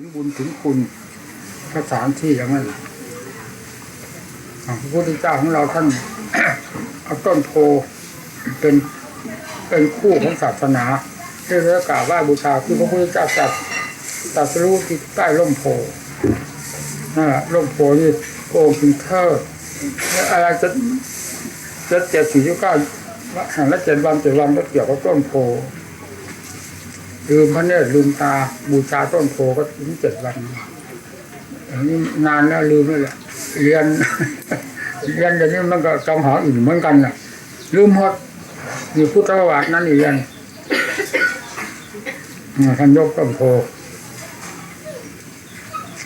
ถึงบุญถึงคุณสานที่อย่างนั้นอ่พระพุทธเจ้าของเราท่านเอาต้นโพเป็นเป็นคู่ของศาสนาที่เรากราบูชาคือพระพุทธเจ้าจัดตัดสรู้ที่ใต้ร่มโพนั่นแหละร่มโพนี่โพคิงเทอร์อะไรจะจะเจ็ดสี่สิบเก้าแห่งละเจ็ดวันเจ็ดวันก็เกี่ยวกับต้นโพ ลืมพระเนตรลืมตาบูชาต้นโพก็ถึงเจ็ดวันอันนี้นานแล้วลืมแล้วแหละเรียนเรียนเดี๋ยวนี้มันก็จำหาอื่นเหมือนกันน่ะ ลืมหมดมีพุทธประวัตินั่นเรียนอ่าท่านยกต้นโพ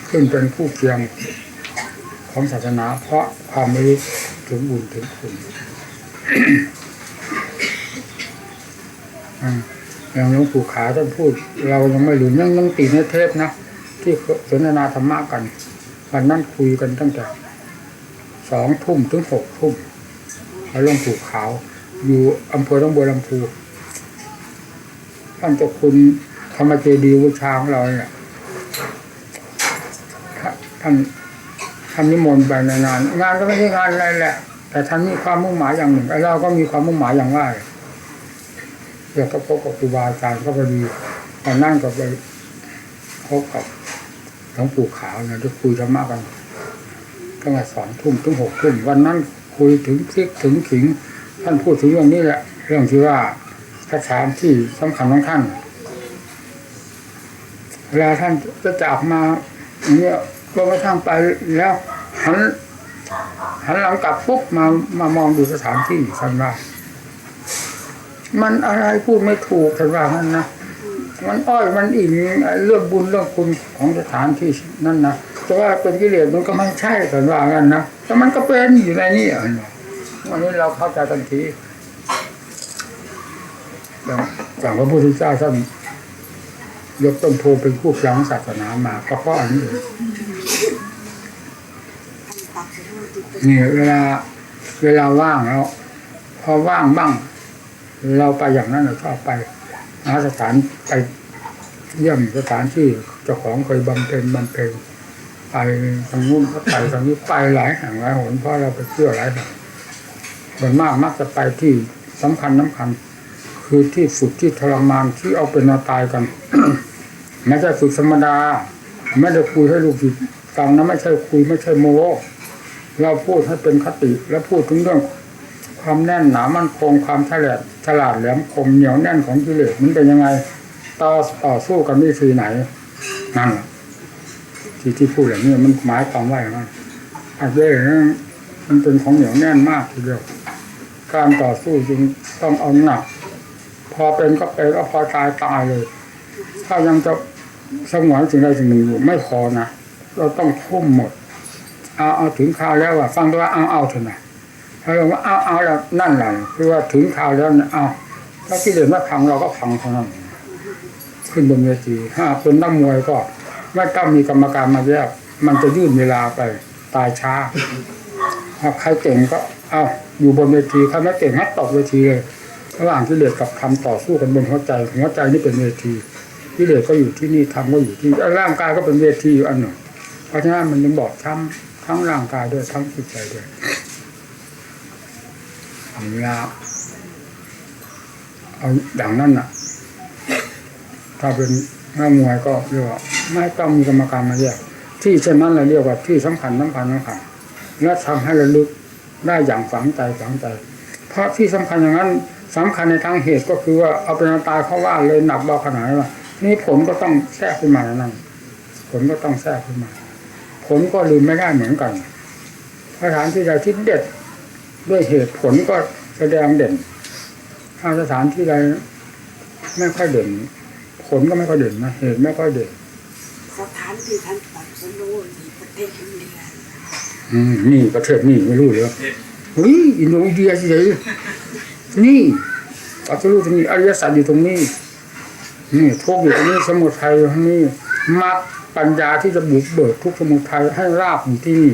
ขึ้นเป็นผู้เคียงของศาสนา เพราะความม่รู้ถึงบุญถึงคุณ อย่างหลวงปู่ขาท่านพูด เรายังไม่ลืมยังยังติดในเทปนะที่สนทนาธรรมะกันวันนั้นคุยกันตั้งแต่สองทุ่มถึงหกทุ่มแล้วหลวงปู่ขาว อยู่อำเภอหนองบัวลำพูท่านเจะคุณธรรมเจดีวิชาของเราเนี่ยท่านท่านนิมนต์ไปนานงานก็ไม่ใช่งานอะไรแหละ แต่ท่านมีความมุ่งหมายอย่างหนึ่งไอ้เราก็มีความมุ่งหมายอย่างว่าเดี๋ย วก็พบกับครูบาอาจารย์ก็พอดีตอนนั่งก็ไปพบกับหลวงปู่ขาวเนี่ยที่คุยธรรมะกันตั้งแต่สองทุ่มถึงหกทุ่มวันนั้นคุยถึงคลิกถึงขิง ท่านพูดถึงเรื่องนี้แหละ เรื่องที่ว่าสถานที่สำคัญของท่านเวลาท่านจะจากมาเงี้ยก็กระทั่งไปแล้วหันหันหลังกลับปุ๊บมามามองดูสถานที่ท่านว่า มันอะไรพูดไม่ถูกแต่ว่างั้นนะมันอ้อยมันอิงเรื่องบุญเรื่องคุณของสถานที่นั่นนะแต่ว่าเป็นกิเลสมันก็ไม่ใช่แต่ว่างั้นนะแต่มันก็เป็นอยู่ในนี้อะวันนี้เราเข้าใจทันทีอย่างอย่างพระพุทธเจ้าท่านยกต้นโพเป็นผู้ครองศาสนามาก็เพราะอันนี้เองนี่เวลาเวลาว่างแล้ว พอว่างบ้าง เราไปอย่างนั้นเราชอบไปหาสถานไปเยี่ยมสถานที่เจ้าของเคยบำเพ็ญบำเพ็ญไปทางนู้นก็ไปทางนี้ไปหลายแห่งหลายหนเพราะเราไปเที่ยวหลายแห่งส่วนมากมักจะไปที่สำคัญสำคัญ คือที่ฝึกที่ทรมานที่เอาเป็นเอาตายกันไม่ใช่ฝึกธรรมดา ไม่ได้คุยให้ลูกศิษย์ฟังนะไม่ใช่คุยไม่ใช่โมเราพูดให้เป็นคติ แล้วพูดถึงเรื่อง ความแน่นหนามั่นคงความฉลาดฉลาดแหลมคมเหนียวแน่นของกิเลสมันเป็นยังไงต่อต่อสู้กันวิธีไหนนั่นที่ที่พูดอย่างนี้มันหมายความว่าอย่างนั้นอันเดนั้มันเป็นของเหนียวแน่นมากทีเดียวการต่อสู้จึงต้องเอาหนัก พอเป็นก็เป็นก็พอตายตายเลย ถ้ายังจะสงวนสิ่งใดสิ่งหนึ่งอยู่ไม่พอนะเราต้องทุ่มหมด เอาเอาถึงคราวแล้วว่าฟังด้วยว่าเอาเอาเถอะนะ ถ้าเราว่าเอาเอาแล้วนั่นแหละคือว่าถึงข่าวแล้วเอาถ้าที่เดินว่าพังเราก็พังเท่านั้นขึ้นบนเวทีถ้าเป็นนักมวยก็ไม่ต้องมีกรรมการมาแยกมันจะยืดเวลาไปตายช้าถ้าใครเก่งก็ เอาอยู่บนเวทีใครไม่เก่งให้ตกเวทีเลยระหว่างที่เดือดกับทำต่อสู้กันบนหัวใจหัวใจนี่เป็นเวทีที่เดือดก็อยู่ที่นี่ทำก็อยู่ที่ร่างกายก็เป็นเวทีอยู่อันหนึ่งเพราะฉะนั้นมันยังบอกช้ำทั้งร่างกายด้วยทั้งจิตใจด้วย เวลาเอาอย่างนั้นน่ะ ถ้าเป็นนักมวยก็เรียกว่าไม่ต้องมีกรรมการมาแยกที่เช่นนั้นเราเรียกว่าที่สำคัญสำคัญสำคัญและทำให้ระลึกได้อย่างฝังใจฝังใจ เพราะที่สำคัญอย่างนั้นสำคัญในทางเหตุก็คือว่าเอาเป็นตายเขาว่าเลยหนักเบาขนาดนั้นนี่ผลก็ต้องแทรกขึ้นมาแล้วนั่นผลก็ต้องแทรกขึ้นมา ผลก็ลืมไม่ได้เหมือนกันสถานที่ใดที่เด็ด ด้วยเหตุผลก็แสดงเด่นถ้าสถานที่ใดไม่ค่อยเด่น ผลก็ไม่ค่อยเด่นนะเหตุไม่ค่อยเด่นสถานที่ท่านตรัดสรู้ที่ประเทศอินเดียอืมนี่ประเทศนี่ไม่รู้เลยเฮ้ยอินโดนีเซียสิเฉยนี่อัตรู้ตรงนี้อริยสัจอยู่ตรงนี้ นี่ทุกข์อยู่ตรงนี้สมุทัยอยู่ตรงนี้มรรคปัญญาที่จะบุกเบิกทุกข์สมุทัยให้ราบอยู่ที่นี่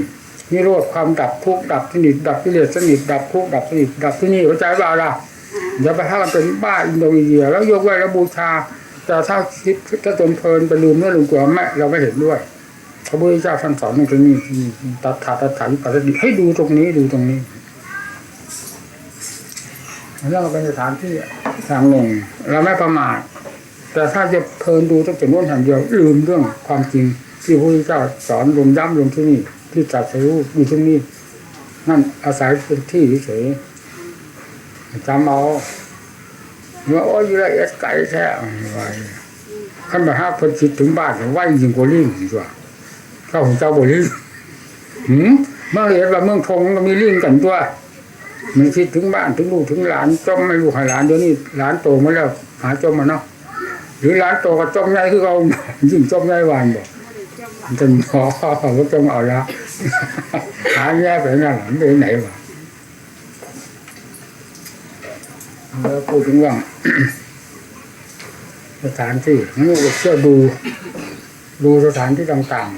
นิโรธความดับทุกข์ดับสนิทดับกิเลสสนิทดับทุกข์ดับสนิทดับที่นี่เข้าใจเปล่าล่ะอย่าไปให้มันเป็นบ้าอินโดนีเซียแล้วยกไว้แล้วบูชาแต่ถ้าคิดถ้าจนเพลินไปลืมเนื้อลืมตัวไม่เราไม่เห็นด้วยพระพุทธเจ้าท่านสอนตรงนี้ตัดขาดตัดขาดวิปัสสติให้ดูตรงนี้ดูตรงนี้แล้วก็เป็นสถานที่ทางลงเราไม่ประมาทแต่ถ้าจะเพลินดูต้องเป็นโน้นอย่างเดียวลืมเรื่องความจริงที่พระพุทธเจ้าสอนลงย้ำลงที่นี่ ที่จัดสู้อยู่ที่นี่นั่นอาศัยเป็นที่เฉยจำเอาว่าโอ้ยอยู่ไรเอสไก่แท้ไว้ขั้นมาห้าเพิ่นคิดถึงบ้านไหวยิงกว่าลิงอีกว่าเจ้าของเจ้าบ่ลิงหืมเมื่อเห็นว่าเมืองทงก็มีลิงกันตัวมันคิดถึงบ้านถึงลูกถึงหลานจอมไม่ลูกให้หลานเดี๋ยวนี้หลานโตมาแล้วหาจอมมาเนาะหรือหลานโตก็จมใหญ่คือเขายิ่งจมใหญ่วานบอก เจ้าหวังจนพองเอาละหาแย่ไปนั่นหลังไปไหนวะแล้วพูดถึงว่าสถานที่นี่ก็เชื่อดู ดูสถานที่ต่าง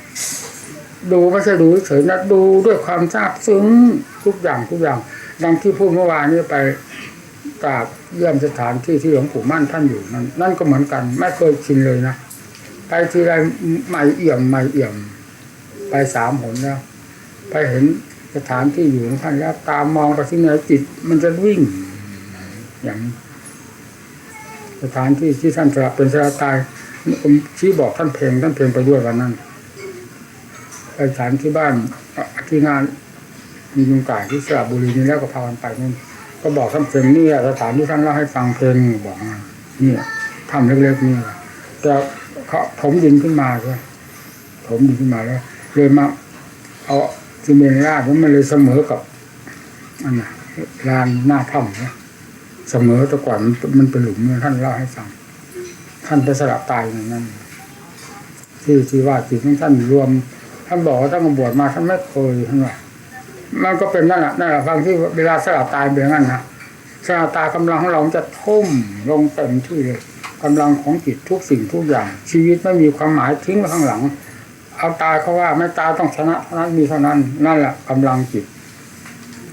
ๆ ดูไม่ใช่ดูเฉยนะดูด้วยความซาบซึ้งทุกอย่างทุกอย่าง ดังที่พูดเมื่อวานนี้ไปกราบเยี่ยมสถานที่ที่หลวงปู่มั่นท่านอยู่นั่นนั่นก็เหมือนกัน ไม่เคยชินเลยนะ ไปทีไรใหม่เอี่ยมใหม่เอี่ยม ไปสามหนแล้ว ไปเห็นสถานที่อยู่ของท่านแล้วตามมองไปที่ไหนจิต มันจะวิ่ง อย่าง สถานที่ที่ท่านสละเป็นสละตายผมชี้บอกท่านเพลงท่านเพลงไปด้วยวันนั้นไปสถานที่บ้านอ่อที่งานมียุงก่ายที่สระบุรีนี่แล้วก็พากันไปนู่นก็บอกท่านเพลงนี่สถานที่ท่านเล่าให้ฟังเพลงบอกนี่ทำเล็กๆนี่แต่ เขาถมดินขึ้นมาใช่ไหมดินขึ้นมาแล้ว เลยมาเอาซีเมนต์ราดมันเลยเสมอกับอันน่ะลานหน้าถ้ำนะเสมอแต่ก่อนมันเป็นหลุมเนี่ยท่านเล่าให้ฟังท่านไปสละตายในนั้นที่ที่ว่าจิตของท่านรวม ท่านบอกว่าท่านบวชมาท่านไม่เคยท่านว่ามันก็เป็นนั่นแหละนั่นแหละฟังที่เวลาสละตายเป็นงั้นนะสละตายกำลังของเราจะทุ่มลงเต็มที่เลย กำลังของจิตทุกสิ่งทุกอย่าง ชีวิตไม่มีความหมายทิ้งไว้ข้างหลัง เอาตายเขาว่าไม่ตายต้องชนะเท่านั้นมีเท่านั้นนั่นแหละกำลังจิต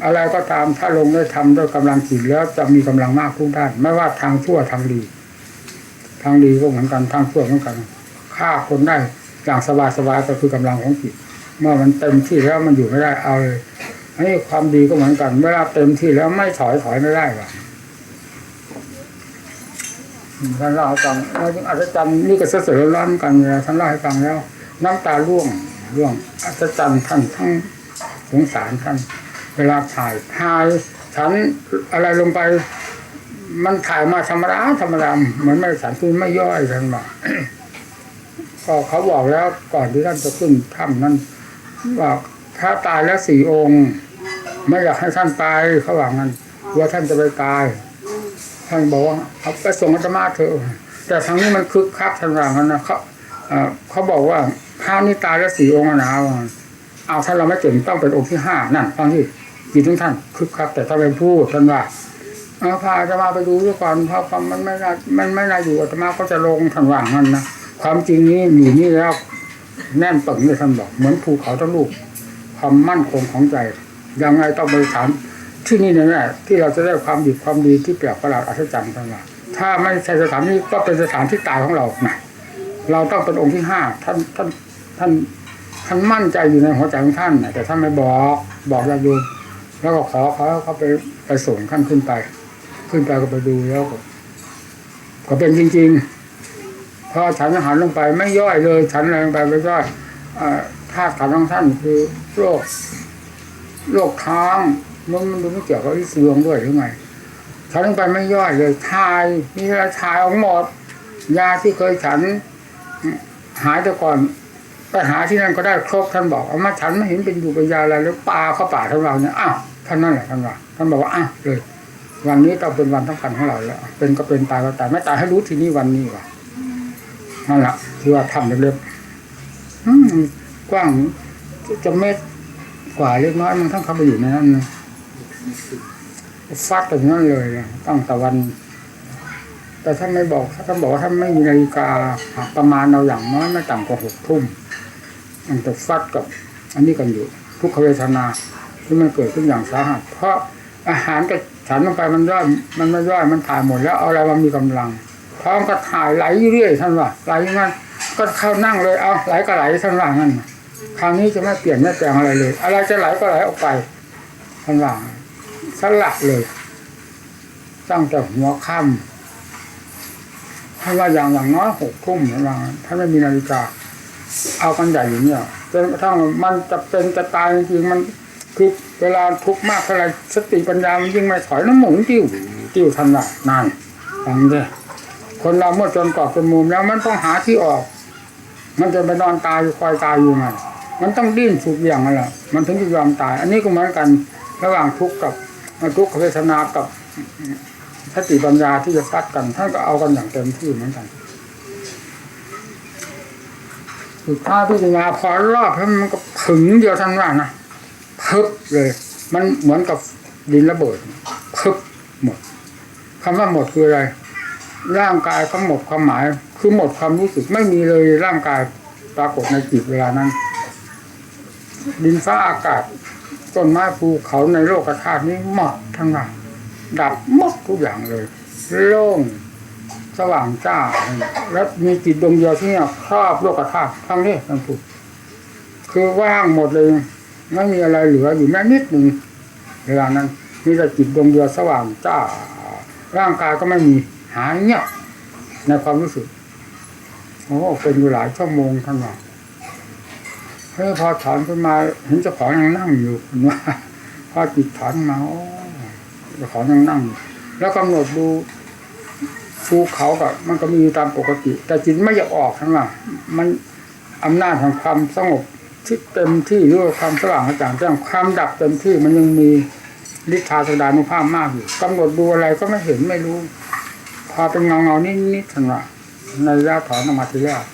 อะไรก็ตามถ้าลงได้ทำด้วยกำลังจิตแล้วจะมีกำลังมากทุกด้านไม่ว่าทางชั่วทางดี ทางดีก็เหมือนกันทางชั่วเหมือนกันฆ่าคนได้อย่างสบายๆก็คือกำลังของจิต เมื่อมันเต็มที่แล้วมันอยู่ไม่ได้เอาเลยอันนี้ความดีก็เหมือนกัน เวลาเต็มที่แล้วไม่ถอยถอยไม่ได้หรอก ท่านเล่าให้ฟังเราจึงอัศจรรย์นี่ก็เสือร้อนกันเวลาท่านเล่าให้ฟังแล้ว น้ำตาร่วงร่วงอัศจรรย์ท่านทั้งสงสารท่านเวลาถ่ายถ่ายฉันอะไรลงไป มันถ่ายมาธรรมดาธรรมดาเหมือนไม่ฉันคือไม่ย่อยท่านบอกก็เขาบอกแล้วก่อนที่ท่านจะขึ้นถ้ำนั้นว่าถ้าตายแล้วสี่องค์ ไม่อยากให้ท่านตายเขาว่างั้นกลัวท่านจะไปตาย ท่านบอกว่าเอาไปส่งอาตมาเถอะแต่ทางนี้มันคึกคักท่านว่างั้นะเขาเขาบอกว่าข้านี่ตายแล้วสี่องค์นะว่างั้นเอาถ้าเราไม่เก่งต้องเป็นองค์ที่ห้านั่นฟังที่จิตของท่านคึกคักแต่ถ้าไปพูดท่านว่าเอาพาอาตมาไปดูด้วยก่อนเพราะความมันไม่น่ามันไม่น่าอยู่อาตมาก็จะลงทางว่างนั้นนะความจริงนี้อยู่นี่แล้วแน่นปึงเลยท่านบอกเหมือนภูเขาทั้งลูกความมั่นคงของใจยังไงต้องไปถาม ที่นี่แน่ๆที่เราจะได้ความดีความดีที่แปลกประหลาดอัศจรรย์ท่านว่าถ้าไม่ใช่สถานนี้ก็เป็นสถานที่ตายของเรานะเราต้องเป็นองค์ที่ห้าท่านท่านท่านท่านมั่นใจอยู่ในหัวใจของท่านนะแต่ท่านไม่บอกบอกญาติโยมแล้วก็ขอเขาเขาไปไปส่งท่านขึ้นไป ขึ้นไปก็ไปดูแล้วก็ก็เป็นจริงๆพอฉันอาหารลงไปไม่ย่อยเลย ฉันอะไรลงไปไม่ย่อยเอ่อธาตุขันของท่านคือโรคโรคค้าง มันมันดูไม่เกี่ยวกับที่เสื่อมด้วยหรือไงฉันลงไปไม่ย่อยเลยทายมีอะไรทายออกหมดยาที่เคยฉัน หายแต่ก่อนไปหาที่นั่นก็ได้ครบท่านบอกเอามาฉันไม่เห็นเป็นอยู่เป็นยาอะไรแล้วปลาเข้าป่าของเราเนี่ยอ้าวท่านนั่นแหละท่านว่าท่านบอกว่าอ้าวเลย วันนี้ต้องเป็นวันสำคัญของเราแล้วเป็นก็เป็นตายก็ตายไม่ตายให้รู้ที่นี้วันนี้ว่ะนั่นแหละที่ว่าทำเล็กๆอืมกว้างจะเม็ดกว่าเล็กน้อยมันทั้งเข้าไปอยู่ในนั้นนะ ฟัดไปอย่างนั้นเลยตั้งแต่วัน แต่ถ้าไม่บอกถ้าท่านบอกว่าถ้าไม่มีนาฬิกาประมาณเราอย่างน้อยไม่ต่ำกว่าหกทุ่มมันจะฟัดกับ อันนี้กันอยู่ ทุกขเวทนาที่มันเกิดขึ้นอย่างสาหัสเพราะอาหารกับฉันลงไปมันย่อยมันไม่ย่อยมันถ่ายหมดแล้วเอาอะไรมามีกำลังท้องก็ถ่ายไหลเรื่อยท่านว่าไหลมันก็เข้านั่งเลยเอาไหลก็ไหลท่านว่างั้นคราวนี้จะไม่เปลี่ยนไม่แปลงอะไรเลย อะไรจะไหลก็ไหลออกไปท่านว่า สลักเลยตั้งแต่หัวค่ำท่านว่าอย่างอย่างน้อยหกทุ่มท่านว่าท่านไม่มีนาฬิกา เอากันใหญ่อยู่เนี่ยจนกระทั่งมันจะเป็นจะตายจริงๆมันคือเวลาทุกข์มากเท่าไหรสติปัญญามันยิ่งไม่ถอยน้ำหมุนติ้วติ้วทันละนั่นฟังดิคนเราเมื่อจนกรอบจนมุมแล้วมันต้องหาที่ออก มันจะไปนอนตายอยู่คอยตายอยู่ไงมันต้องดิ้นสุดอย่างนั่นแหละมันถึงจะยอมตาย อันนี้ก็เหมือนกันระหว่างทุกข์กับ ทุกขเวทนากับสติปัญญาที่จะซัดกันท่านก็เอากันอย่างเต็มที่เหมือนกันสุดท้ายพิจารณาพอรอบแล้วมันก็ผึงเดียวทั้งว่านะพึบเลย มันเหมือนกับดินระเบิดพึบหมดคำว่าหมดคืออะไร ร่างกายก็หมดความหมาย คือหมดความรู้สึกไม่มีเลยร่างกายปรากฏในจิตเวลานั้น ดินฟ้าอากาศ ต้นไม้ภูเขาในโลกธาตุนี้หมดทั้งนั้นดับหมดทุกอย่างเลย โล่งสว่างจ้า แล้วมีจิตดวงเดียวที่เนี่ยครอบโลกธาตุทั้งนี้ทั้งปวงคือว่างหมดเลยไม่มีอะไรเหลืออยู่แม้นิดหนึ่งเวลานั้นมีแต่จิตดวงเดียวสว่างจ้า ร่างกายก็ไม่มีหายเงียบในความรู้สึกโอ้เป็นอยู่หลายชั่วโมงท่านว่า เฮ้ยพอถอนขึ้นมาเห็นเจ้าของยังนั่งอยู่ว่าพอจิตถอนมาเจ้าของยังนั่ง แล้วกำหนดดูภูเขากับมันก็มีตามปกติ แต่จิตไม่อยากออกทั้งหลังมันอำนาจของความสงบที่เต็มที่หรือว่าความสว่างกระจ่างแจ้งความดับเต็มที่มันยังมีฤทธาสดานุภาพมากอยู่กำหนดดูอะไรก็ไม่เห็นไม่รู้ พอเป็นเงาเงานิดๆทันว่าในระยะถอนออกมาทีแรก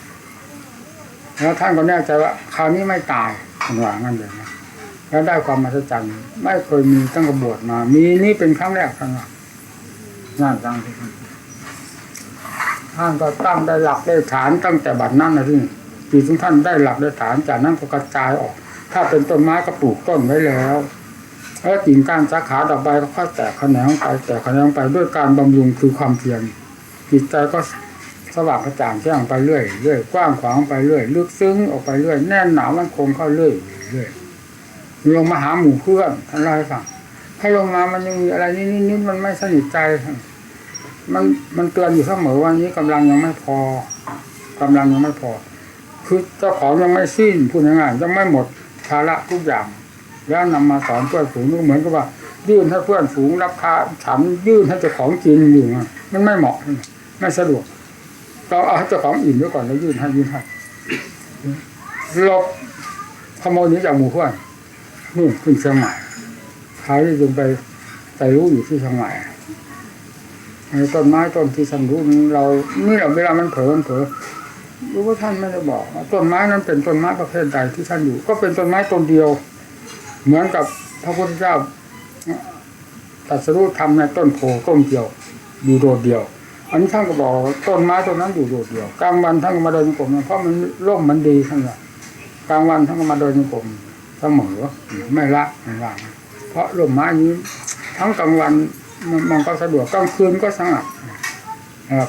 แล้วท่านก็แน่ใจว่าคราวนี้ไม่ตายทันว่างั้นเลยนะแล้วได้ความมหัศจรรย์ไม่เคยมีตั้งกระบวชมา มีนี่เป็นครั้งแรกทันว่าน่าจังที่ท่านท่านก็ตั้งได้หลักได้ฐานตั้งแต่บัดนั้นนะที่จิตของท่านได้หลักได้ฐานจากนั้นก็กระจายออก ถ้าเป็นต้นไม้ก็ปลูกต้นไว้แล้วแล้วกิ่งก้านสาขาดอกใบก็ค่อยแตกแขนงไปแตกแขนงไปด้วยการบำรุงคือความเพียรจิตใจก็ สว่างกระจ่างแจ้งไปเรื่อยเรื่อยกว้างขวางไปเรื่อยลึกซึ้งออกไปเรื่อยแน่นหนามันคงเข้าเรื่อยเรื่อยลงมาหาหมู่เพื่อนท่านเล่าให้ฟังให้ลงมามันยังมีอะไรนิดๆมันไม่สนิทใจ มันมันเตือนอยู่เสมอว่านี้กำลังยังไม่พอกำลังยังไม่พอ คือเจ้าของยังไม่สิ้นพูดง่ายๆยังไม่หมดภาระทุกอย่าง แล้วนำมาสอนเพื่อนฝูงก็เหมือนกับว่า ยื่นให้เพื่อนฝูงรับคาฉันยื่นให้เจ้าของกินอยู่มันไม่เหมาะไม่สะดวก เราเอาให้เจ้าของอิ่มไว้ก่อนแล้วยื่นให้ยื่นให้หลบขโมยนี้จากหมู่เพื่อนนู่นขึ้นเชียงใหม่ขายจึงไปไปรู้อยู่ที่เชียงใหม่ต้นไม้ต้นที่ท่านรู้เรานี่แหละเวลามันเผลอมันเผลอรู้ว่าท่านไม่ได้บอกต้นไม้นั้นเป็นต้นไม้ประเภทใดที่ท่านอยู่ ก็เป็นต้นไม้ต้นเดียว เหมือนกับพระพุทธเจ้าตรัสรู้ทำในต้นโพต้นเดียวอยู่โดดเดียว อันนี้ท่านก็บอกต้นไม้ต้นนั้นอยู่โดดเดียวกลางวันท่านก็มาเดินจงกลมเพราะมันร่มมันดีท่านว่ากลางวันท่านก็มาเดินจงกลมเสมอไม่ละไม่วางเพราะร่มไม้นี้ ทั้งกลางวันมันก็สะดวกกลางคืนก็สงัด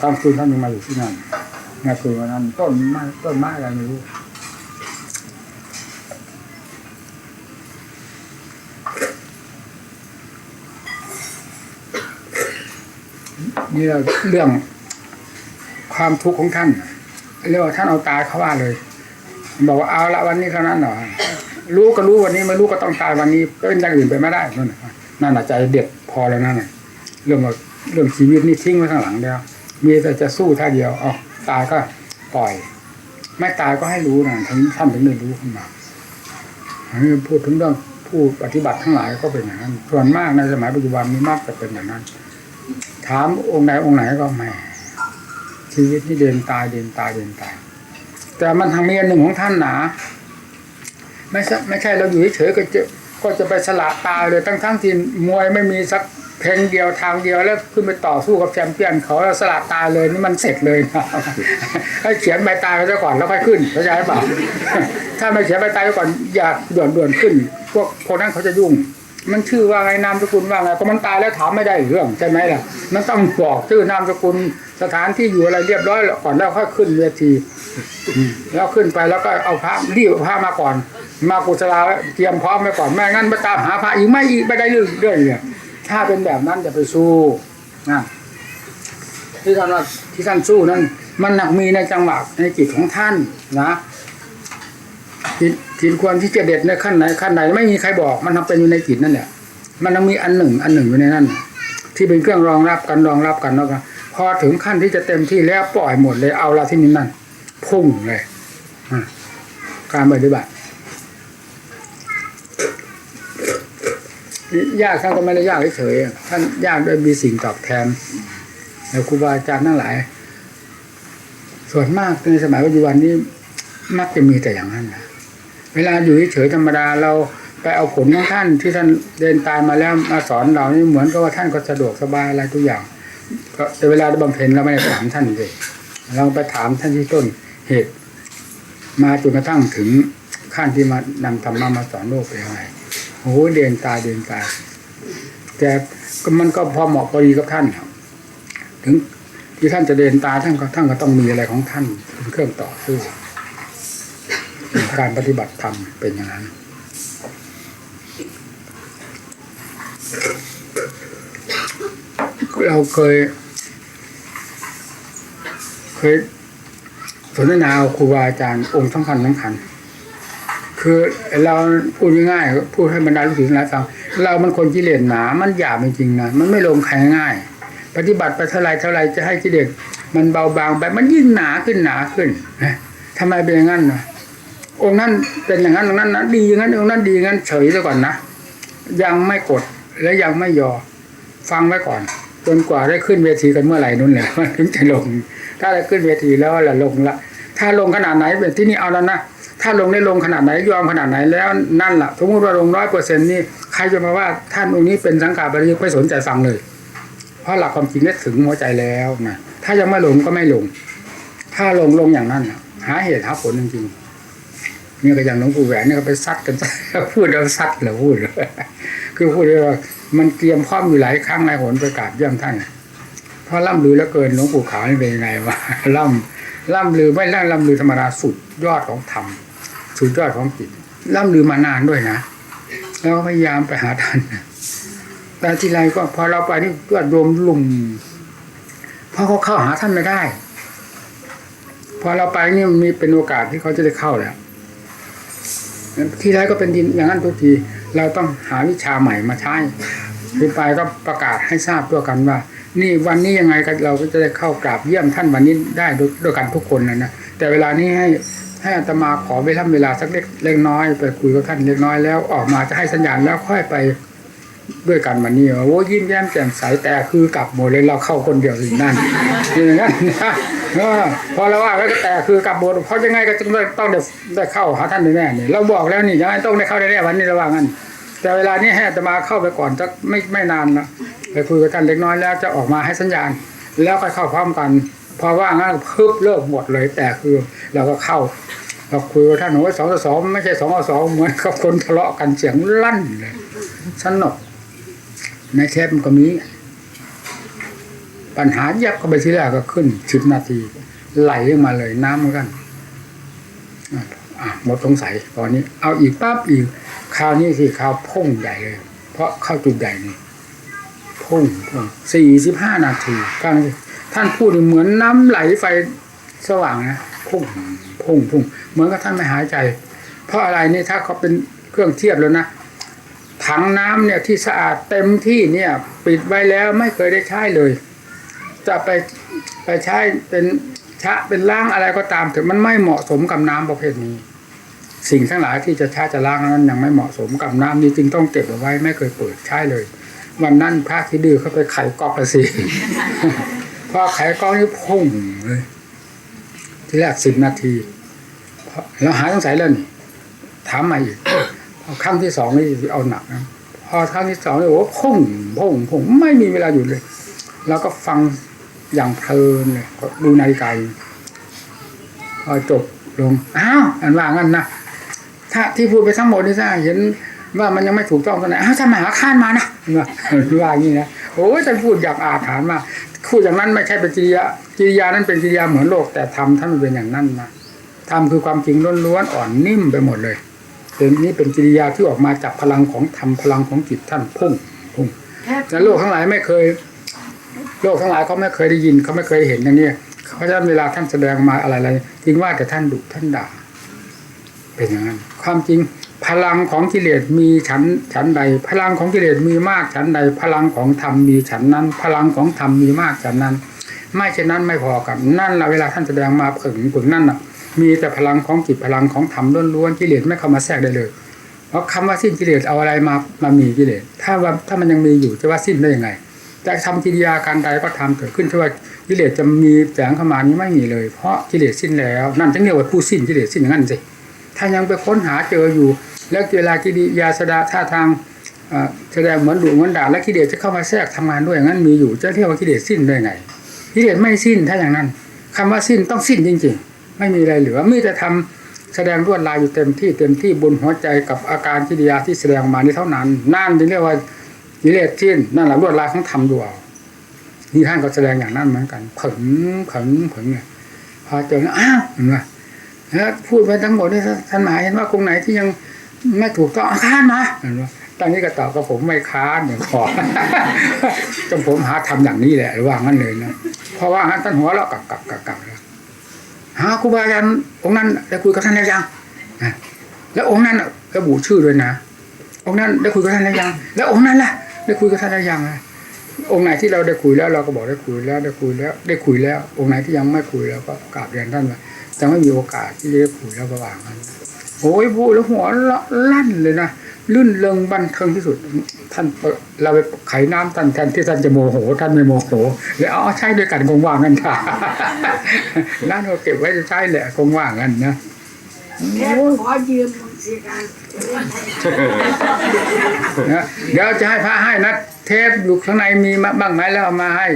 กลางคืนท่านยังมาอยู่ที่นั่นกลางคืนวันนั้นต้นไม้ต้นไม้อะไรไม่รู้ นี่เรื่องความทุกข์ของท่านเรียกว่าท่านเอาตายเขาว่าเลย บอกว่าเอาละวันนี้เท่านั้นหรอรู้ก็รู้วันนี้ไม่รู้ก็ต้องตายวันนี้เป็นอย่างอื่นไปไม่ได้นั่นน่ะนั่นใจเด็ดพอแล้วนั่นเรื่องว่าเรื่องชีวิตนี่ทิ้งไว้ข้างหลังแล้วมีแต่จะสู้ท่าเดียวเอาตายก็ปล่อย ไม่ตายก็ให้รู้นะถึงท่านถึงได้รู้ขึ้นมาพูดถึงเรื่องผู้ปฏิบัติทั้งหลายก็เป็นอย่างนั้นส่วนมากในสมัยปัจจุบันนี้มากจะเป็นอย่างนั้น ถามองค์ไหนองค์ไหนก็ไม่ชีวิตนี่เดินตายเดินตายเดินตาย แต่มันทางเมียนหนึ่งของท่านหนาไม่ใช่ไม่ใช่เราอยู่เฉยๆก็จะก็จะไปสละตายเลยทั้งทั้งที่มวยไม่มีสักเพลงเดียวทางเดียวแล้วขึ้นไปต่อสู้กับแชมเปี้ยนเขาแล้วสละตายเลยนี่มันเสร็จเลยนะให้เขียนใบตายไว้ซะก่อนแล้วค่อยขึ้นเข้าใจเปล่าถ้าไม่เขียนใบตายไว้ก่อนอย่าด่วนด่วนขึ้น พวกคนนั้นเขาจะยุ่ง มันชื่อว่าไงนามสกุลว่าไงก็มันตายแล้วถามไม่ได้เรื่องใช่ไหมล่ะ มันต้องบอกชื่อนามสกุลสถานที่อยู่อะไรเรียบร้อยแล้วก่อนแล้วค่อยขึ้นเวทีแล้วขึ้นไปแล้วก็เอาพระรีบเอาพระมาก่อน มากุศลาเตรียมพร้อมไว้ก่อนไม่งั้นไปตามหาพระอีกไม่อีกไม่ได้เรื่อยเรื่อยเนี่ยถ้าเป็นแบบนั้นจะไปสู้นะที่ท่านว่าที่ท่านสู้นั้นมันหนักมีในจังหวะในจิตของท่านนะ จิตจิตควรที่จะเด็ดในขั้นไหนขั้นไหนไม่มีใครบอก มันทำเป็นอยู่ในจิตนั่นแหละมันต้องมีอันหนึ่ง อันหนึ่งอยู่ในนั้นที่เป็นเครื่องรองรับกันรองรับกันแล้วกันพอถึงขั้นที่จะเต็มที่แล้วปล่อยหมดเลยเอาละที่นี่นั่นพุ่งเลยการปฏิบัติยากท่านก็ไม่ได้ยากเฉยๆท่านยากด้วยมีสิ่งตอบแทนแล้วครูบาอาจารย์ทั้งหลาย ส่วนมากในสมัยปัจจุบันนี้มักจะมีแต่อย่างนั้นนะ เวลาอยู่เฉยธรรมดาเราไปเอาผลของท่านที่ท่านเดินตายมาแล้วมาสอนเรานี่เหมือนกับว่าท่านก็สะดวกสบายอะไรทุกอย่างก็แต่เวลาได้บำเพ็ญเราไม่ได้ถามท่านเลยเราไปถามท่านที่ต้นเหตุ มาจนกระทั่งถึงขั้นที่มานำธรรมะมาสอนโลกเป็นยังไงโอ้โหเดินตายเดินตายแต่มันก็พอเหมาะพอดีกับท่านครับถึงที่ท่านจะเดินตายท่านก็ท่านก็ต้องมีอะไรของท่านเป็นเครื่องต่อสู้ การปฏิบัติธรรมเป็นอย่างนั้น เราเคย เคยสนทนาครูบาอาจารย์องค์สำคัญสำคัญคือเราพูดง่ายๆพูดให้บรรดาลูกศิษย์ทั้งหลายฟังเรามันคนกิเลสหนา มันหยาบจริงๆนะมันไม่ลงใครง่าย ปฏิบัติไปเท่าไรเท่าไรจะให้กิเลสมันเบาบางไปมันยิ่งหนาขึ้นหนาขึ้นนะทำไมเป็นอย่างนั้นนะ องค์นั้นเป็นอย่างนั้นองค์นั้นนะดีอย่างนั้นองค์นั้นดีอย่างนั้นเฉยซะก่อนนะยังไม่กดและยังไม่ยอฟังไว้ก่อน จนกว่าได้ขึ้นเวทีกันเมื่อไหร่นู่นแหละมันถึงจะลง ถ้าได้ขึ้นเวทีแล้วล่ะลงละถ้าลงขนาดไหนเป็นที่นี่เอาแล้วนะถ้าลงได้ลงขนาดไหนยอมขนาดไหนแล้วนั่นล่ะสมมติว่าลงร้อยเปอร์เซ็นต์นี่ใครจะมาว่าท่านองค์นี้เป็นสังขาบริยุทธ์ไม่สนใจฟังเลย เพราะหลักความจริงได้ถึงหัวใจแล้วนะถ้ายังไม่ลงก็ไม่ลง ถ้าลงลงอย่างนั้นหาเหตุหาผลจริงๆ นี่ก็อย่างหลวงปู่แหวนเนี่ยก็ไปซัดกันพูดแล้วซัดเหรอพูดคือพูดเลยว่ามันเตรียมพร้อมอยู่หลายครั้งหลายหนไปกาบเยี่ยมท่านเพราะล่ำลือแล้วเกินหลวงปู่ขาวนี่เป็นยังไงวะล่ำล่ำลือไม่ล่ำล่ำลือธรรมดาสุดยอดของธรรมสุดยอดของจิตล่ำลือมานานด้วยนะแล้วพยายามไปหาท่านแต่ทีไรก็พอเราไปนี่ก็โยมลุมเพราะเขาเข้าหาท่านไม่ได้ พอเราไปนี่มีเป็นโอกาสที่เขาจะได้เข้าแล้ว ที่ไรก็เป็นดินอย่างนั้นทุกที เราต้องหาวิชาใหม่มาใช้คือไปก็ประกาศให้ทราบตัวกันว่า นี่วันนี้ยังไงก็เราก็จะได้เข้ากราบเยี่ยมท่านวันนี้ได้ด้วยกันทุกคนนะนะแต่เวลานี้ให้ให้อาตมาขอเวลาเวลาสักเล็กเล็กน้อยไปคุยกับท่านเล็กน้อยแล้วออกมาจะให้สัญญาณแล้วค่อยไปด้วยกันวันนี้โอ้ยิ้มแย้มแจ่มใสแต่คือกลับหมดเลยเราเข้าคนเดียวสินั่นอย่างนั้นนะ เออพอเราว่าแล้วก็แต่คือกลับหมดเพราะยังไงก็ต้องต้องได้ได้เข้าหาท่านแน่เนี่ยเราบอกแล้วนี่ยังไงต้องได้เข้าแน่วันนี้ระว่างั้นแต่เวลานี้ให้อาตมาเข้าไปก่อนจะไม่ไม่นานนะไปคุยกับท่านเล็กน้อยแล้วจะออกมาให้สัญญาณ แล้วก็เข้าพร้อมกันพราะว่างั้นพึบเลิกหมดเลย แต่คือเราก็เข้าเราคุยกับท่านว่าสองต่อสองไม่ใช่สองต่อสองเหมือนกับคนทะเลาะกันเสียงลั่นเลยสนุกในเทปมันก็มี ปัญหายับเข้าไปทีแรกก็ขึ้นสิบนาที ไหลลงมาเลยน้ำเหมือนกันหมดสงสัยตอนนี้ เอาอีกปั๊บอีกคราวนี้สิคราวพุ่งใหญ่เลย เพราะเข้าจุดใหญ่นี่พุ่งพุ่งสี่สิบห้านาทีฟังท่านพูดเหมือนน้ำไหลไฟสว่างนะพุ่งพุ่งพุ่งเหมือนกับท่านไม่หายใจ เพราะอะไรนี่ถ้าเขาเป็นเครื่องเทียบแล้วนะถังน้ำเนี่ยที่สะอาดเต็มที่เนี่ย ปิดไว้แล้วไม่เคยได้ใช้เลย จะไปไปใช้เป็นชะเป็นล้างอะไรก็ตามถึงมันไม่เหมาะสมกับน้ำประเภทนี้ สิ่งทั้งหลายที่จะใช้จะล้างนั้นยังไม่เหมาะสมกับน้ำนี้จึงต้องเก็บเอาไว้ไม่เคยเปิดใช้เลย วันนั้นพระที่ดื้อเข้าไปไขก๊อกละสิพอไขก๊อกนี่พุ่งเลยทีแรกสิบนาทีแล้วหาสงสัยแล้วนี่ถามมาอีกครั้งที่สองนี่เอาหนักนะพอครั้งที่สองนี่โอ้พุ่งพุ่งพุ่งไม่มีเวลาหยุดเลย แล้วก็ฟัง อย่างเพลินเลยก็ดูนาฬิกาอยู่พอจบลงอ้าวอันว่างั้นนะถ้าที่พูดไปทั้งหมดนี่ถ้าเห็นว่ามันยังไม่ถูกต้องตรงไหนอ้าวถ้ามาหาข้านมานะว่าว่าอย่างนี้นะโอ้ยท่านพูดอยากอาถรรพ์มากพูดอย่างนั้นไม่ใช่เป็นกิริยากิริยานั้นเป็นกิริยาเหมือนโลกแต่ทำท่านมันเป็นอย่างนั้นนะทำคือความจริงล้วนๆอ่อนนิ่มไปหมดเลยเป็นนี้เป็นกิริยาที่ออกมาจากพลังของธรรมพลังของจิตท่านพุ่งพุ่งแค่แต่โลกทั้งหลายไม่เคย โลกทั้งหลายเขาไม่เคยได้ยินเขาไม่เคยเห็นอย่างนี้เพราะฉะนั้นเวลาท่านแสดงมาอะไรๆจริงว่าแต่ท่านดุท่านด่า เป็นอย่างนั้น ความจริงพลังของกิเลสมีฉันฉันใด พลังของกิเลสมีมากฉันใด พลังของธรรมมีฉันนั้น พลังของธรรมมีมากฉันนั้น ไม่เช่นนั้นไม่พอกันนั่นแหละเวลาท่านแสดงมาผึ่งผึ่งนั่นน่ะ มีแต่พลังของจิตพลังของธรรมล้วนๆกิเลสไม่เข้ามาแทรกได้เลย เพราะคำว่าสิ้นกิเลสเอาอะไรมามามีกิเลสถ้าว่าถ้ามันยังมีอยู่จะว่าสิ้นได้ยังไง จะทำกิริยาการใดก็ทำเกิดขึ้นที่ว่ากิเลสจะมีแสงเข้ามานี้ไม่มีเลย เพราะกิเลสสิ้นแล้ว นั่นจึงเรียกว่าผู้สิ้นกิเลสสิ้นอย่างนั้นสิถ้ายังไปค้นหาเจออยู่ แล้วเวลากิริยาแสดงท่าทางแสดงเหมือนดุเหมือนด่าแล้วกิเลสจะเข้ามาแทรกทำงานด้วยอย่างนั้นมีอยู่จะเรียกว่ากิเลสสิ้นได้ไงกิเลสไม่สิ้นถ้าอย่างนั้นคำว่าสิ้นต้องสิ้นจริง ๆ ไม่มีอะไรเหลือมีแต่ทำแสดงลวดลายอยู่เต็มที่เต็มที่บนหัวใจกับอาการกิริยาที่แสดงออกมานี้เท่านั้น นั่นจึงเรียกว่า กิเลสสิ้นนั่นแหละลวดลายของธรรมดวงนี่ท่านก็แสดงอย่างนั้นเหมือนกันผึ่งผึ่งผึ่งเนี่ยพอเจอแล้วอ้าวเห็นไหมแล้วพูดไปทั้งหมดนี่ท่านหมายเห็นว่าคงไหนที่ยังไม่ถูกต้องเอาค้านมาเห็นไหมตอนนี้ก็ตอบกับผมไม่ค้านอย่างพอจงผมหาทำอย่างนี้แหละหรือว่างั้นเลยนะเพราะว่างั้นท่านหัวเราะกับกับกับกับแล้วหาครูบาอาจารย์องค์นั้นได้คุยกับท่านแล้วยังแล้วองค์นั้นระบุชื่อด้วยนะองค์นั้นได้คุยกับท่านแล้วยัง แล้วองค์นั้นล่ะ ได้คุยกับท่านแล้วยังอะองค์ไหนที่เราได้คุยแล้วเราก็บอกได้คุยแล้วได้คุยแล้ว ได้คุยแล้ว องค์ไหนที่ยังไม่คุยเราก็กราบเรียนท่านว่าจะไม่มีโอกาสที่จะได้คุยแล้วก็วางกันโอ้ยพูดแล้วหัวลั่นเลยนะลื่นเริงบันเทิงที่สุด ท่านเราไปไขน้ำท่านแทนที่ท่านจะโมโห ท่านไม่โมโหเลยอ๋อใช่ด้วยกันคงว่างกันค่ะนั่นก็เก็บไว้จะใช้แหละคงว่างกันนะแค่ขอยืม เดี๋ยวจะให้พระให้นะเทปอยู่ข้างในมีบ้างไหมแล้วเอามาให้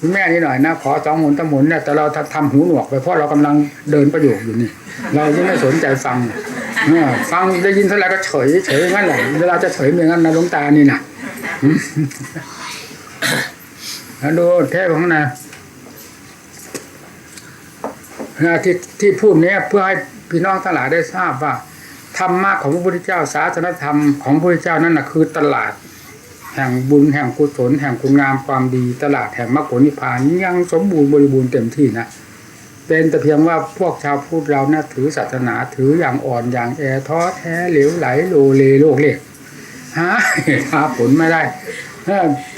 คุณแม่นี่หน่อยนะขอสองหมุนตะหมุนเนี่ยแต่เราทำหูหนวกไปเพราะเรากำลังเดินประโยคอยู่นี่ เรายังไม่สนใจฟังเนี่ยฟังได้ยินเท่าไหร่ก็เฉยเฉยงั้นแหละเวลาจะเฉยเป็นงั้นนะลวงตานี่นะแล้วดูเทปข้างในนะที่ที่พูดเนี้ยเพื่อให้พี่น้องทั้งหลายได้ทราบว่า ธรรมะของพระพุทธเจ้าศาสนธรรมของพระพุทธเจ้านั่นนะคือตลาด แห่งบุญแห่งกุศลแห่งคุณงามความดีตลาดแห่งมรรคผลนิพพานยังสมบูรณ์บริบูรณ์เต็มที่นะเป็นแต่เพียงว่าพวกชาวพุทธเรานะถือศาสนาถืออย่างอ่อนอย่างแอท้อแท้เหลวไหลโลเลโลกเล็กหาหาผลไม่ได้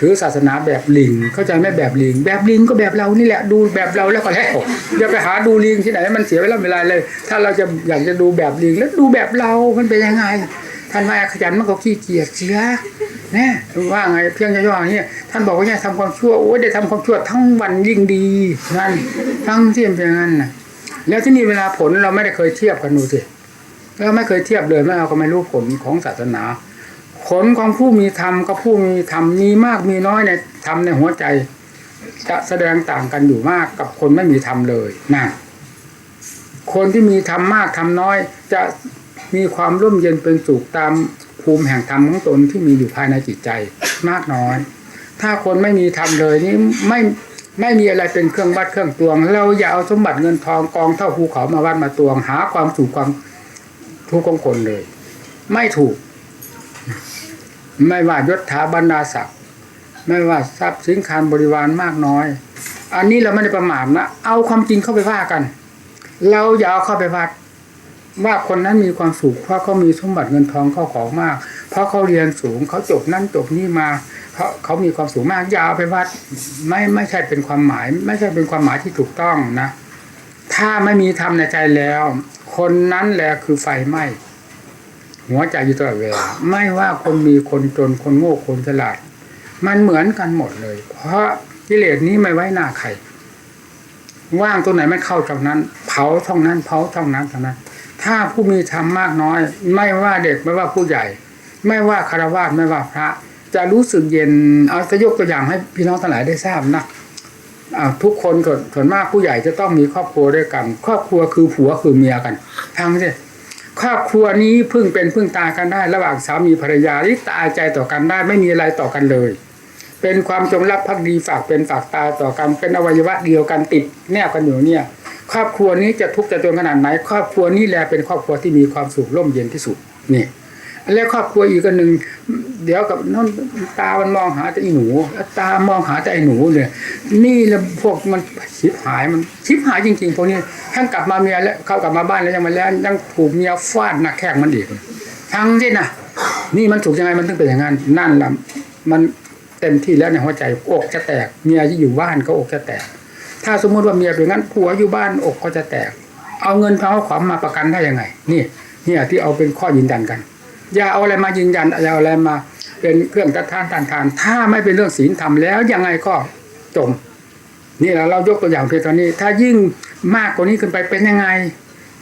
ถือศาสนาแบบลิง เข้าใจไหมแบบลิง แบบลิงก็แบบเรานี่แหละ ดูแบบเราแล้วก็แล้วอย่าไปหาดูลิงที่ไหนมันเสียเวลาเวลาเลย ถ้าเราจะอยากจะดูแบบลิงแล้วดูแบบเรา มันเป็นยังไง ท่านว่าขยันมันก็ขี้เกียจเสียนะว่าไงเพียงย่อๆอย่างนี้ท่านบอกว่าเนี่ยทำความชั่วโอ้ได้ทำความชั่วทั้งวันยิ่งดีนั่นทั้งที่เป็นอย่างนั้นนะแล้วที่นี่เวลาผลเราไม่ได้เคยเทียบกันดูสิเราไม่เคยเทียบเลยไม่เอาก็ไม่รู้ผลของศาสนา ผลของผู้มีธรรมกับผู้มีธรรมมีมากมีน้อยในธรรมในหัวใจ จะแสดงต่างกันอยู่มากกับคนไม่มีธรรมเลยนะคนที่มีธรรมมากธรรมน้อย จะมีความร่มเย็นเป็นสุขตามภูมิแห่งธรรมของตนที่มีอยู่ภายในจิตใจมากน้อย ถ้าคนไม่มีธรรมเลยนี่ไม่ไม่มีอะไรเป็นเครื่องวัดเครื่องตวง เราอย่าเอาสมบัติเงินทองกองเท่าภูเขามาวัดมาตวง หาความสุขความทุกข์ของคนเลย ไม่ถูก ไม่ว่ายศถาบรรดาศักดิ์ไม่ว่าทรัพย์สินคารบริวารมากน้อย อันนี้เราไม่ได้ประมาทนะเอาความจริงเข้าไปว่ากัน เราอย่าเอาเข้าไปวัดว่าคนนั้นมีความสุขเพราะเขามีสมบัติเงินทองเข้าของมาก เพราะเขาเรียนสูงเขาจบนั่นจบนี่มาเพราะเขามีความสูงมากอย่าเอาไปวัด ไม่ไม่ใช่เป็นความหมาย ไม่ใช่เป็นความหมายที่ถูกต้องนะ ถ้าไม่มีธรรมในใจแล้ว คนนั้นแหละคือไฟไหม้ หัวใจอยู่ตลอดเวลาไม่ว่าคนมีคนจนคนโง่คนฉลาด มันเหมือนกันหมดเลย เพราะกิเลสนี้ไม่ไว้หน้าใครว่างตรงไหนไม่เข้าตรงนั้น เผาช่องนั้นเผาช่องนั้นเท่านั้น ถ้าผู้มีธรรมมากน้อย ไม่ว่าเด็กไม่ว่าผู้ใหญ่ ไม่ว่าคารวะไม่ว่าพระ จะรู้สึกเย็นเอาจะยกตัวอย่างให้พี่น้องทั้งหลายได้ทราบนะทุกคนส่วนมากผู้ใหญ่จะต้องมีครอบครัวด้วยกัน ครอบครัวคือผัวคือเมียกันทั้งที่ ครอบครัวนี้พึ่งเป็นพึ่งตายกันได้ ระหว่างสามีภรรยาที่ตายใจต่อกันได้ไม่มีอะไรต่อกันเลย เป็นความจงรักภักดีฝากเป็นฝากตาต่อกันเป็นอวัยวะเดียวกันติดแนบกันอยู่เนี่ย ครอบครัวนี้จะทุกข์จะจนขนาดไหน ครอบครัวนี้แหละเป็นครอบครัวที่มีความสุขร่มเย็นที่สุดนี่ แล้วครอบครัวอีกอันหนึ่งเดี๋ยวกับนั่นตามันมองหาแต่อีหนูตามองหาแต่ไอหนูเลยนี่แหละพวกมันชิบหายมันชิบหายจริงๆพวกนี้ทั้งกลับมาเมียแล้วเข้ากลับมาบ้านแล้วยังมาแล้วยังถูกเมียฟาดหนักแข้งมันอีกทั้งที่นะนี่มันถูกยังไงมันถึงเป็นอย่างนั้นนั่นละมันเต็มที่แล้วในหัวใจอกจะแตกเมียที่อยู่บ้านก็อกจะแตก ถ้าสมมุติว่าเมียเป็นงั้นผัวอยู่บ้านอกก็จะแตก เอาเงินเอาของมาประกันได้ยังไง นี่เนี่ยที่เอาเป็นข้อยืนยันกัน อย่าเอาอะไรมายืนยันอย่าเอาอะไรมา เป็นเครื่องตัดทานทานทาน ถ้าไม่เป็นเรื่องศีลธรรมแล้วยังไงก็จมนี่แหละเรายกตัวอย่างเพียงตอนนี้ ถ้ายิ่งมากกว่านี้ขึ้นไปเป็นยังไง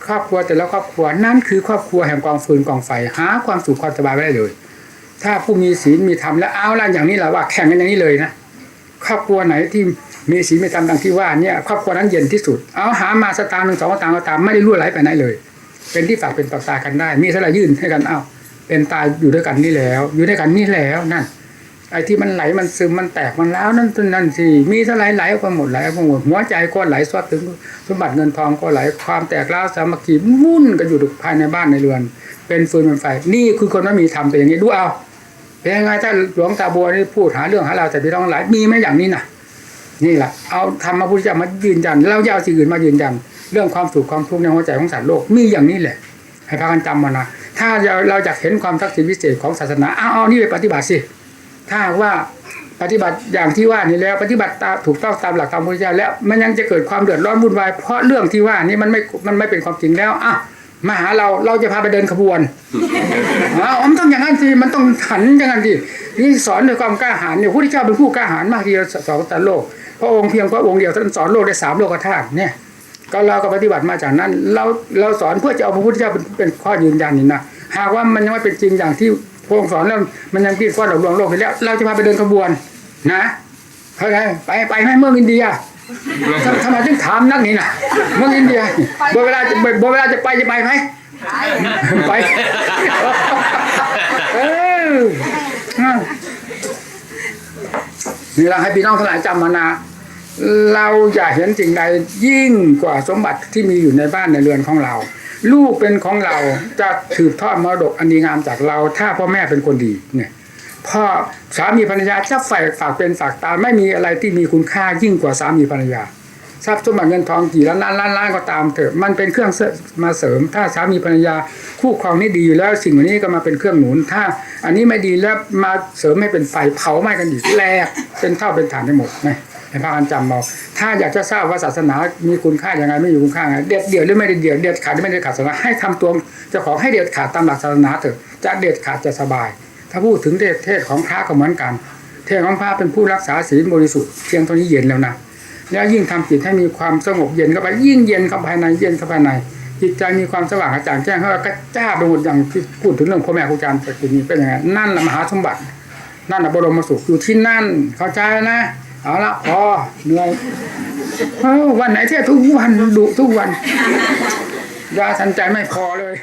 ครอบครัวแต่ละครอบครัวนั่นคือครอบครัวแห่งกองฟืนกองไฟหาความสุขความสบายไม่ได้เลย ถ้าผู้มีศีลมีธรรมแล้วเอาละอย่างนี้แหละว่าแข่งกันอย่างนี้เลยนะครอบครัวไหนที่มีศีลมีธรรมดังที่ว่าเนี่ยครอบครัวนั้นเย็นที่สุด เอาหามาสตางค์หนึ่งสองสตางค์ก็ตามไม่ได้รั่วไหลไปไหนเลย เป็นที่ฝากเป็นปากตากันได้ มีสละยื่นให้กันเอา เป็นตายอยู่ด้วยกันนี่แล้ว อยู่ด้วยกันนี่แล้วนั่นไอ้ที่มันไหลมันซึมมันแตกมันแล้วนั่นนั่นสิมีเท่าไหลไหลออกไปหมดไหลออกไปหมดหัวใจก็ไหลซอดถึงสมบัติเงินทองก็ไหลความแตกร้าวสามัคคีวุ่นกันอยู่ภายในบ้านในเรือน เป็นฟืนเป็นไฟนี่คือคนไม่มีธรรมเป็นอย่างนี้ดูเอาเป็นยังไงถ้าหลวงตาบัวนี่พูดหาเรื่องหาเราแต่พี่น้องหลายมีไหมอย่างนี้นะนี่แหละเอาธรรมพระพุทธเจ้ามายืนยันแล้วจะเอาสิ่งอื่นมายืนยันเรื่องความสุขความทุกข์ในหัวใจของสัตว์โลกมีอย่างนี้แหละให้พากันจำมานะ ถ้าเราอยากเห็นความศักดิ์สิทธิ์พิเศษของศาสนาเอาเอานี่ไปปฏิบัติสิถ้าว่าปฏิบัติอย่างที่ว่านี่แล้วปฏิบัติตามถูกต้องตามหลักธรรมพุทธเจ้าแล้วมันยังจะเกิดความเดือดร้อนวุ่นวายเพราะเรื่องที่ว่านี่มันไม่มันไม่เป็นความจริงแล้วอะมาหาเราเราจะพาไปเดินขบวนอ้าวมันต้องอย่างนั้นสิมันต้องหันอย่างนั้นสินี่สอนด้วยความกล้าหาญเนี่ยพระพุทธเจ้าเป็นผู้กล้าหาญมากทีเดียวสอนแต่โลกพระองค์เพียงพระองค์เดียวท่านสอนโลกได้สามโลกธาตุเนี่ย ก็เราก็ปฏิบัติมาจากนั้น เราเราสอนเพื่อจะเอาพระพุทธเจ้าเป็นเป็นข้อยืนยันนี่นะหากว่ามันยังไม่เป็นจริงอย่างที่พระองค์สอนแล้วมันยังคิดว่าเราลวงโลกไปแล้ว เราจะพาไปเดินขบวน นะเข้าใจไปไปไหมเมืองอินเดียทำทำไมถึงถามนักนี่นะเมืองอินเดียบนเวลาจะบนเวลาจะไปจะไปไหมไปเออนี่เราให้พี่น้องทั้งหลายจำมานะ เราอย่าเห็นสิ่งใดยิ่งกว่าสมบัติที่มีอยู่ในบ้านในเรือนของเรา ลูกเป็นของเราจะถืบทอดมรดกอันดีงามจากเรา ถ้าพ่อแม่เป็นคนดีเนี่ยพ่อสามีภรรยาจะฝ่ายฝากเป็นฝากตาไม่มีอะไรที่มีคุณค่ายิ่งกว่าสามีภรรยาทรัพย์สมบัติเงินทองกี่ล้านล้านล้านล้านก็ตามเถอะมันเป็นเครื่องมาเสริม ถ้าสามีภรรยาคู่ครองนี่ดีอยู่แล้วสิ่งเหล่านี้ก็มาเป็นเครื่องหนุน ถ้า อันนี้ไม่ดีแล้วมาเสริมให้เป็นไฟเผาไหม้กันอีกแหลกเป็นเท่าเป็นฐานได้หมดนะ ให้พากันจำเอาถ้าอยากจะทราบว่าศาสนามีคุณค่าอย่างไรไม่มีคุณค่าไงเด็ดเดี่ยวหรือไม่เด็ดเดี่ยวเด็ดขาดหรือไม่เด็ดขาดศาสนาให้ทำตัวเจ้าของให้เด็ดขาดตามหลักศาสนาเถอะจะเด็ดขาดจะสบาย ถ้าพูดถึงเทศของพระก็เหมือนกัน เทศของพระเป็นผู้รักษาศีลบริสุทธิ์เพียงเท่านี้เย็นแล้วนะแล้วยิ่งทำจิตให้มีความสงบเย็นเข้าไปยิ่งเย็นเข้าภายในเย็นเข้าภายใน จิตใจมีความสว่างกระจ่างแจ้งเข้ากระจ้าไปหมดอย่างที่พูดถึงเรื่องพ่อแม่ครูอาจารย์ต่ทีนี้เป็นยังไงนั่นแหละมหาสมบัติ นั่นแหละบรมสุขอยู่ที่นั่นเข้าใจนะ เอาละพอเหนื่อยวันไหนเที่ยทุกวันดุทุกวันยาทันใจไม่พอเลย